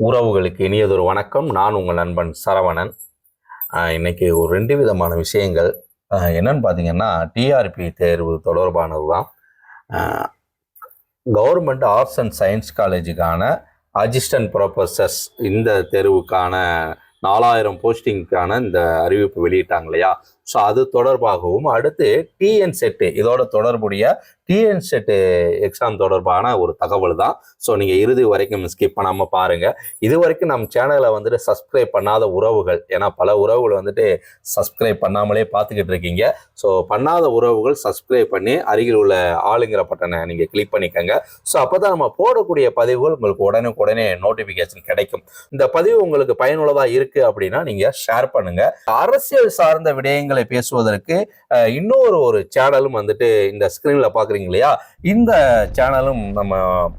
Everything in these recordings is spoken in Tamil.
உறவுகளுக்கு இனியதொரு வணக்கம். நான் உங்கள் நண்பன் சரவணன். இன்றைக்கி ஒரு ரெண்டு விதமான விஷயங்கள். என்னென்னு என்னன்னு பார்த்தீங்கன்னா டிஆர்பி தேர்வு தொடர்பானது தான் கவர்மெண்ட் ஆர்ட்ஸ் அண்ட் சயின்ஸ் காலேஜுக்கான அசிஸ்டன்ட் ப்ரொஃபஸர்ஸ் இந்த தேர்வுக்கான நாலாயிரம் போஸ்டிங்க்கான இந்த அறிவிப்பு வெளியிட்டாங்க இல்லையா? ஸோ அது தொடர்பாகவும் அடுத்து டிஎன் செட்டு இதோட தொடர்புடைய டிஎன் செட்டு எக்ஸாம் தொடர்பான ஒரு தகவல் தான். ஸோ நீங்கள் இறுதி வரைக்கும் ஸ்கிப் பண்ணாமல் பாருங்கள் இது வரைக்கும் நம்ம சேனலை வந்துட்டு சப்ஸ்கிரைப் பண்ணாத உறவுகள் ஏன்னா பல உறவுகள் வந்துட்டு சப்ஸ்கிரைப் பண்ணாமலே பார்த்துக்கிட்டு இருக்கீங்க. ஸோ பண்ணாத உறவுகள் சப்ஸ்கிரைப் பண்ணி அருகில் உள்ள ஆளுங்கிற பட்டனை நீங்கள் கிளிக் பண்ணிக்கோங்க. ஸோ அப்போ தான் நம்ம போடக்கூடிய பதிவுகள் உங்களுக்கு உடனே உடனே நோட்டிஃபிகேஷன் கிடைக்கும். இந்த பதிவு உங்களுக்கு பயனுள்ளதாக இருக்குது அப்படின்னா நீங்கள் ஷேர் பண்ணுங்கள் அரசியல் சார்ந்த விடயங்கள் பேசுவதற்கு இன்னொரு ஒரு சேனலும் வந்துட்டு இந்த ஸ்க்ரீனில் பார்க்குறீங்க இல்லையா? இந்த சேனலும் நம்ம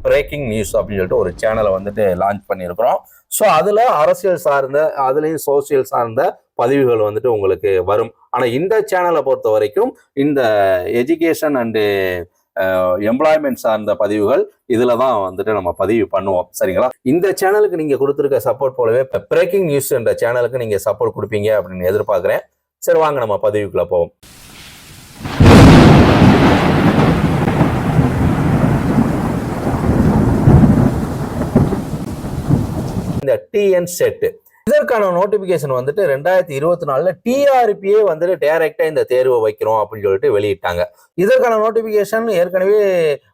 பிரேக்கிங் நியூஸ் அப்படின்னு சொல்லிட்டு ஒரு சேனலை வந்துட்டு லான்ச் பண்ணியிருக்கிறோம். ஸோ அதில் அரசியல் சார்ந்த அதுலேயும் சோசியல் சார்ந்த பதிவுகள் வந்துட்டு உங்களுக்கு வரும். ஆனால் இந்த சேனலை பொறுத்த வரைக்கும் இந்த எஜுகேஷன் அண்டு எம்ப்ளாய்மெண்ட் சார்ந்த பதிவுகள் இதில் தான் வந்துட்டு நம்ம பதிவு பண்ணுவோம். சரிங்களா? இந்த சேனலுக்கு நீங்கள் கொடுத்துருக்க சப்போர்ட் போலவே இப்போ பிரேக்கிங் நியூஸ் என்ற சேனலுக்கு நீங்கள் சப்போர்ட் கொடுப்பீங்க அப்படின்னு எதிர்பார்க்குறேன். சரி வாங்க நம்ம பதிவுக்குள்ளே போவோம். இந்த டிஎன் செட் இதற்கான நோட்டிபிகேஷன் வந்துட்டு ரெண்டாயிரத்தி இருபத்தி நாலுல டிஆர்பியே வந்துட்டு டைரக்டா இந்த தேர்வை வைக்கிறோம் அப்படின்னு சொல்லிட்டு வெளியிட்டாங்க. இதற்கான நோட்டிபிகேஷன் ஏற்கனவே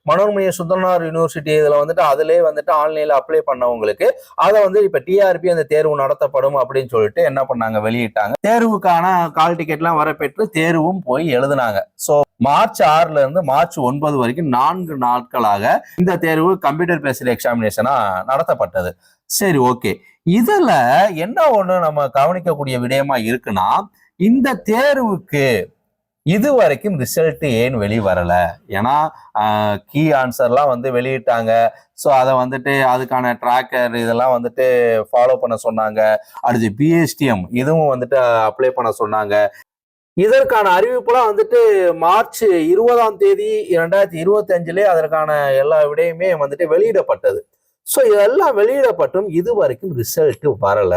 மனோன்மணிய சுந்தரனார் யூனிவர்சிட்டி இதுல வந்துட்டு அதிலே வந்துட்டு ஆன்லைன்ல அப்ளை பண்ணவங்களுக்கு அதை வந்து இப்ப டிஆர்பி அந்த தேர்வு நடத்தப்படும் அப்படின்னு சொல்லிட்டு என்ன பண்ணாங்க? வெளியிட்டாங்க. தேர்வுக்கான கால் டிக்கெட்லாம் வரப்பெற்று தேர்வும் போய் எழுதினாங்க. ஸோ மார்ச் ஆறுல இருந்து மார்ச் ஒன்பது வரைக்கும் நான்கு நாட்களாக இந்த தேர்வு கம்ப்யூட்டர் பேஸ்டு எக்ஸாமினேஷனா நடத்தப்பட்டது. சரி ஓகே இதுல என்ன ஒண்ணு நம்ம கவனிக்கக்கூடிய விடயமா இருக்குன்னா இந்த தேர்வுக்கு இது வரைக்கும் ரிசல்ட் ஏன் வெளியே வரல ஏன்னா கீ ஆன்சர்லாம் வந்து வெளியிட்டாங்க. ஸோ அதை வந்துட்டு அதுக்கான ட்ராக்கர் இதெல்லாம் வந்துட்டு ஃபாலோ பண்ண சொன்னாங்க. அடுத்து பிஎஸ்டிஎம் இதுவும் வந்துட்டு அப்ளை பண்ண சொன்னாங்க. இதற்கான அறிவிப்புலாம் வந்துட்டு மார்ச் இருபதாம் தேதி ரெண்டாயிரத்தி இருபத்தி அஞ்சுலேயே அதற்கான எல்லா விடையுமே வந்துட்டு வெளியிடப்பட்டது. ஸோ இதெல்லாம் வெளியிடப்பட்டும் இது வரைக்கும் ரிசல்ட் வரல.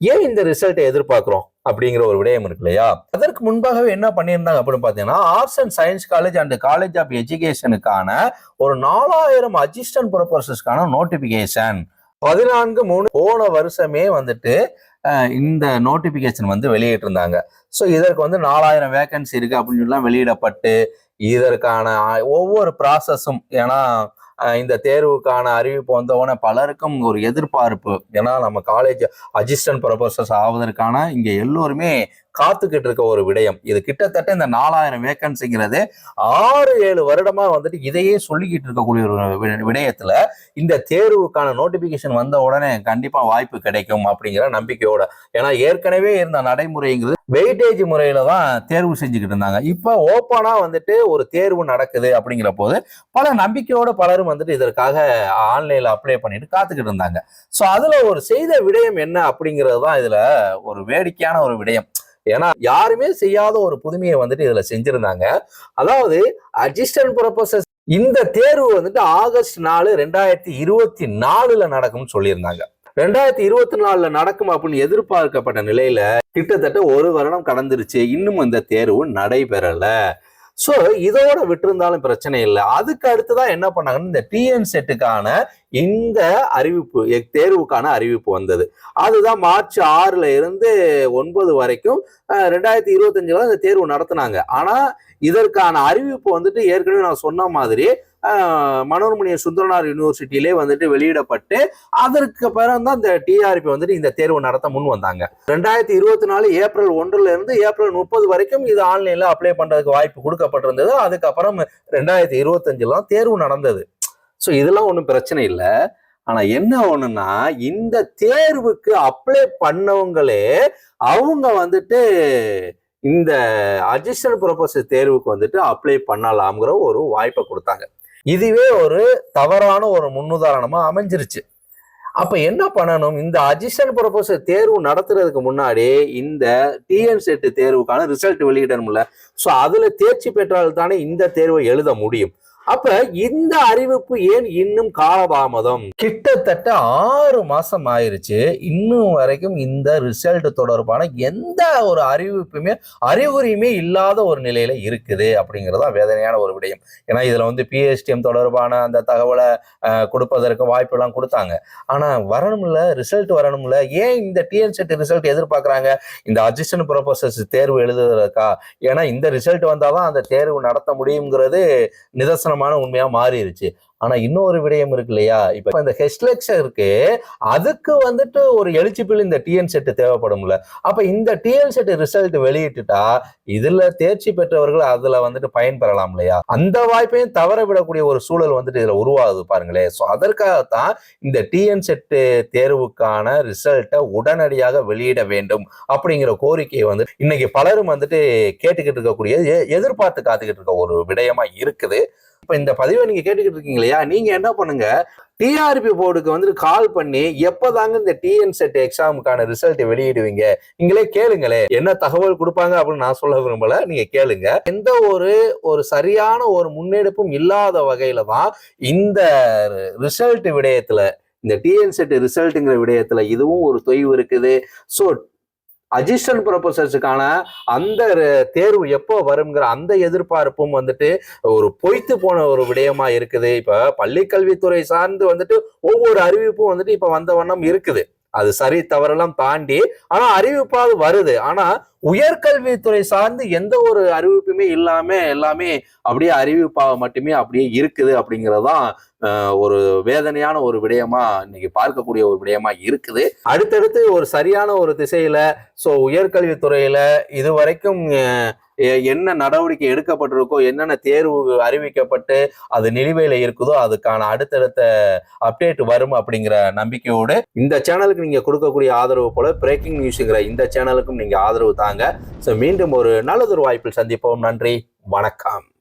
ஏன் இந்த ரிசல்ட்டை எதிர்பார்க்குறோம்? அப்படிங்கிற ஒரு விடயம் இருக்கு இல்லையா? அதற்கு முன்பாகவே என்ன பண்ணியிருந்தாங்க அப்படின்னு பார்த்தீங்கன்னா arts and science college and college of எஜுகேஷனுக்கான ஒரு நாலாயிரம் அசிஸ்டன்ட் ப்ரொஃபஸர்ஸ்க்கான நோட்டிபிகேஷன் பதினான்கு மூணு போன வருஷமே வந்துட்டு இந்த நோட்டிபிகேஷன் வந்து வெளியிட்டிருந்தாங்க. ஸோ இதற்கு வந்து நாலாயிரம் வேகன்சி இருக்குது அப்படின்னு சொல்லலாம் வெளியிடப்பட்டு இதற்கான ஒவ்வொரு ப்ராசஸும் ஏன்னா இந்த தேர்வுக்கான அறிவிப்பு வந்தவுடனே பலருக்கும் ஒரு எதிர்பார்ப்பு. ஏன்னா நம்ம காலேஜ் அசிஸ்டன்ட் ப்ரொஃபஸர்ஸ் ஆவதற்கான இங்கே எல்லோருமே காத்துக்கிட்டு இருக்க ஒரு விடயம். இது கிட்டத்தட்ட இந்த நாலாயிரம் வேக்கன்சிங்கிறது ஆறு ஏழு வருடமா வந்துட்டு இதையே சொல்லிக்கிட்டு இருக்கக்கூடிய ஒரு வி- விடயத்துல இந்த தேர்வுக்கான நோட்டிபிகேஷன் வந்த உடனே கண்டிப்பா வாய்ப்பு கிடைக்கும் அப்படிங்கிற நம்பிக்கையோட. ஏன்னா ஏற்கனவே இருந்த நடைமுறைங்கிறது வெயிட்டேஜ் முறையில தான் தேர்வு செஞ்சுக்கிட்டு இருந்தாங்க. இப்போ ஓப்பனா வந்துட்டு ஒரு தேர்வு நடக்குது அப்படிங்கிற போது பல நம்பிக்கையோட பலரும் வந்துட்டு இதற்காக ஆன்லைன்ல அப்ளை பண்ணிட்டு காத்துக்கிட்டு இருந்தாங்க. ஸோ அதுல ஒரு செய்த விடயம் என்ன அப்படிங்கிறது தான் இதுல ஒரு வேடிக்கையான ஒரு விடயம். ஏன்னா யாருமே செய்யாத ஒரு புதுமையை வந்துட்டு இதுல செஞ்சிருந்தாங்க. அதாவது அசிஸ்டன்ட் ப்ரொஃபசர் இந்த தேர்வு வந்துட்டு ஆகஸ்ட் நாலு ரெண்டாயிரத்தி இருபத்தி நாலுல நடக்கும்னு சொல்லியிருந்தாங்க. ரெண்டாயிரத்தி இருபத்தி நாலுல நடக்கும் அப்படின்னு எதிர்பார்க்கப்பட்ட நிலையில கிட்டத்தட்ட ஒரு வருடம் கடந்துருச்சு. இன்னும் இந்த தேர்வு நடைபெறல. சோ இதோட விட்டிருந்தாலும் பிரச்சனை இல்லை. அதுக்கு அடுத்துதான் என்ன பண்ணாங்கன்னா இந்த டிஎன் செட்டுக்கான இந்த அறிவிப்பு தேர்வுக்கான அறிவிப்பு வந்தது. அதுதான் மார்ச் ஆறுல இருந்து ஒன்பது வரைக்கும் ரெண்டாயிரத்தி இருபத்தஞ்சுல இந்த தேர்வு நடத்தினாங்க. ஆனா இதற்கான அறிவிப்பு வந்துட்டு ஏற்கனவே நான் சொன்ன மாதிரி மனோர்மணிய சுந்தரனார் யூனிவர்சிட்டியிலே வந்துட்டு வெளியிடப்பட்டு அதற்கு பிறந்தான் இந்த டிஆர்பி வந்துட்டு இந்த தேர்வு நடத்த முன் வந்தாங்க. ரெண்டாயிரத்தி இருபத்தி நாலு ஏப்ரல் ஒன்றுல இருந்து ஏப்ரல் முப்பது வரைக்கும் இது ஆன்லைன்ல அப்ளை பண்றதுக்கு வாய்ப்பு கொடுக்கப்பட்டிருந்தது. அதுக்கப்புறம் ரெண்டாயிரத்தி இருபத்தஞ்சுல தான் தேர்வு நடந்தது. ஸோ இதெல்லாம் ஒன்றும் பிரச்சனை இல்லை. ஆனா என்ன ஒண்ணுன்னா இந்த தேர்வுக்கு அப்ளை பண்ணவங்களே அவங்க வந்துட்டு இந்த அசிஸ்டன்ட் ப்ரொபோசல் தேர்வுக்கு வந்துட்டு அப்ளை பண்ணலாம்ங்கிற ஒரு வாய்ப்பை கொடுத்தாங்க. இதுவே ஒரு தவறான ஒரு முன்னுதாரணமா அமைஞ்சிருச்சு. அப்ப என்ன பண்ணணும்? இந்த அஜிஷன் ப்ரொபோசல் தேர்வு நடத்துறதுக்கு முன்னாடி இந்த டிஎன் தேர்வுக்கான ரிசல்ட் வெளியிடணும்ல. ஸோ அதுல தேர்ச்சி பெற்றால் தானே இந்த தேர்வை எழுத முடியும். அப்ப இந்த அறிவிப்பு ஏன் இன்னும் காலதாமதம்? கிட்டத்தட்ட ஆறு மாசம் ஆயிருச்சு. இன்னும் வரைக்கும் இந்த ரிசல்ட் தொடர்பான எந்த ஒரு அறிவிப்புமே அறிகுறியுமே இல்லாத ஒரு நிலையில இருக்குது அப்படிங்கறதா வேதனையான ஒரு விடயம். ஏன்னா இதுல வந்து பிஎஸ்டிஎம் தொடர்பான அந்த தகவலை கொடுப்பதற்கு வாய்ப்பு எல்லாம் கொடுத்தாங்க. ஆனா வரணும்ல ரிசல்ட் வரணும்ல ஏன் இந்த டிஎன்செட் ரிசல்ட் எதிர்பார்க்கறாங்க? இந்த அசிஸ்டன்ட் ப்ரொஃபசர்ஸ் தேர்வு எழுதுறதுக்கா ஏன்னா இந்த ரிசல்ட் வந்தாதான் அந்த தேர்வு நடத்த முடியுங்கிறது நிதர்சனம் நிதர்சனமான உண்மையா மாறிடுச்சு ஆனா இன்னொரு விடயம் இருக்கு இல்லையா? இப்ப இந்த ஹெஸ்லெக்ஸ் இருக்கு. அதுக்கு வந்துட்டு ஒரு எலிஜிபிள் இந்த டிஎன் செட் தேவைப்படும்ல. அப்ப இந்த டிஎன் செட் ரிசல்ட் வெளியிட்டுட்டா இதுல தேர்ச்சி பெற்றவர்கள் அதுல வந்துட்டு பயன்பெறலாம் இல்லையா? அந்த வாய்ப்பையும் தவற விடக்கூடிய ஒரு சூழல் வந்துட்டு இதுல உருவாகுது பாருங்களேன். ஸோ அதற்காகத்தான் இந்த டிஎன் செட்டு தேர்வுக்கான ரிசல்ட்டை உடனடியாக வெளியிட வேண்டும் அப்படிங்கிற கோரிக்கையை வந்து இன்னைக்கு பலரும் வந்துட்டு கேட்டுக்கிட்டு இருக்கக்கூடிய எதிர்பார்த்து காத்துக்கிட்டு இருக்க ஒரு விடயமா இருக்குது. இப்ப இந்த பதிவை நீங்க கேட்டுக்கிட்டு இருக்கீங்க இல்லையா? நீங்க என்ன பண்ணுங்க? டிஆர்பி போர்டுக்கு வந்துட்டு கால் பண்ணி எப்பதாங்க இந்த டிஎன் செட் எக்ஸாமுக்கான ரிசல்ட் வெளியிடுவீங்க? நீங்களே கேளுங்களே. என்ன தகவல் கொடுப்பாங்க அப்படின்னு நான் சொல்ல விரும்பல. நீங்க கேளுங்க. எந்த ஒரு ஒரு சரியான ஒரு முன்னெடுப்பும் இல்லாத வகையில தான் இந்த ரிசல்ட் விடயத்துல இந்த டிஎன் செட் ரிசல்ட்டுங்கிற விடயத்துல இதுவும் ஒரு தொய்வு இருக்குது. ஸோ அசிஸ்டன்ட் ப்ரொஃபசர்ஸுக்கான அந்த தேர்வு எப்போ வருங்கிற அந்த எதிர்பார்ப்பும் வந்துட்டு ஒரு பொய்த்து போன ஒரு விடயமா இருக்குது. இப்ப பள்ளிக்கல்வித்துறை சார்ந்து வந்துட்டு ஒவ்வொரு அறிவிப்பும் வந்துட்டு இப்ப வந்த வண்ணம் இருக்குது. அது சரி தவறெல்லாம் தாண்டி ஆனா அறிவிப்பாவது வருது. ஆனா உயர்கல்வித்துறை சார்ந்து எந்த ஒரு அறிவிப்புமே இல்லாம எல்லாமே அப்படியே அறிவிப்பாக மட்டுமே அப்படியே இருக்குது அப்படிங்கறதான் ஒரு வேதனையான ஒரு விடயமா இன்னைக்கு பார்க்கக்கூடிய ஒரு விடயமா இருக்குது. அடுத்தடுத்து ஒரு சரியான ஒரு திசையில சோ உயர்கல்வித்துறையில இது வரைக்கும் அஹ், என்ன நடவடிக்கை எடுக்கப்பட்டிருக்கோ என்னென்ன தேர்வு அறிவிக்கப்பட்டு அது நிலுவையில் இருக்குதோ அதுக்கான அடுத்தடுத்த அப்டேட் வரும் அப்படிங்கிற நம்பிக்கையோடு இந்த சேனலுக்கு நீங்க கொடுக்கக்கூடிய ஆதரவு போல பிரேக்கிங் நியூஸுங்கிற இந்த சேனலுக்கும் நீங்க ஆதரவு தாங்க. ஸோ மீண்டும் ஒரு நல்லதொரு வாய்ப்பில் சந்திப்போம். நன்றி. வணக்கம்.